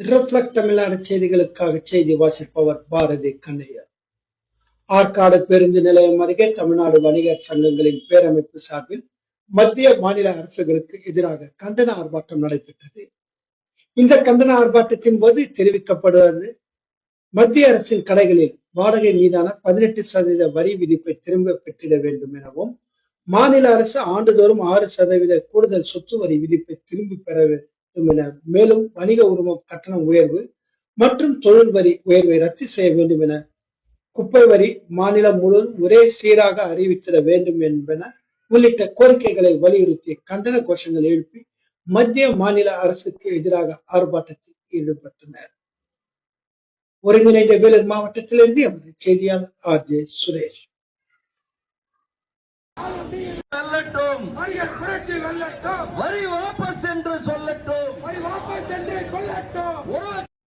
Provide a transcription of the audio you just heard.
தமிழ்நாடு செய்திகளுக்காக செய்தி வாசிப்பவர் பாரதி கண்ணையர். ஆற்காடு பேருந்து நிலையம் அருகே தமிழ்நாடு வணிகர் சங்கங்களின் பேரமைப்பு சார்பில் மத்திய மாநில அரசுகளுக்கு எதிராக கண்டன ஆர்ப்பாட்டம் நடைபெற்றது. இந்த கண்டன ஆர்ப்பாட்டத்தின் போது தெரிவிக்கப்படுவது மத்திய அரசின் கடைகளில் வாடகை மீதான பதினெட்டு சதவீத வரி விதிப்பை திரும்ப பெற்றிட வேண்டும் எனவும் மாநில அரசு ஆண்டுதோறும் ஆறு சதவீத கூடுதல் சொத்து வரி விதிப்பை திரும்பி பெற மேலும் வணிக உரிமம் கட்டண உயர்வு மற்றும் தொழில் வரி உயர்வை ரத்து செய்ய வேண்டும் என குப்பை வரி மாநிலம் முழுவதும் ஒரே சீராக அறிவித்திட வேண்டும் என்பன உள்ளிட்ட கோரிக்கைகளை வலியுறுத்தி கண்டன கோஷங்கள் எழுப்பி மத்திய மாநில அரசுக்கு எதிராக ஆர்ப்பாட்டத்தில் ஈடுபட்டனர். ஒருங்கிணைந்த வேலூர் மாவட்டத்திலிருந்து எமது செய்தியாளர் ஆர் ஜே சுரேஷ். வெல்லட்டும் வணிகர் புரட்சி வெல்லட்டும் வரி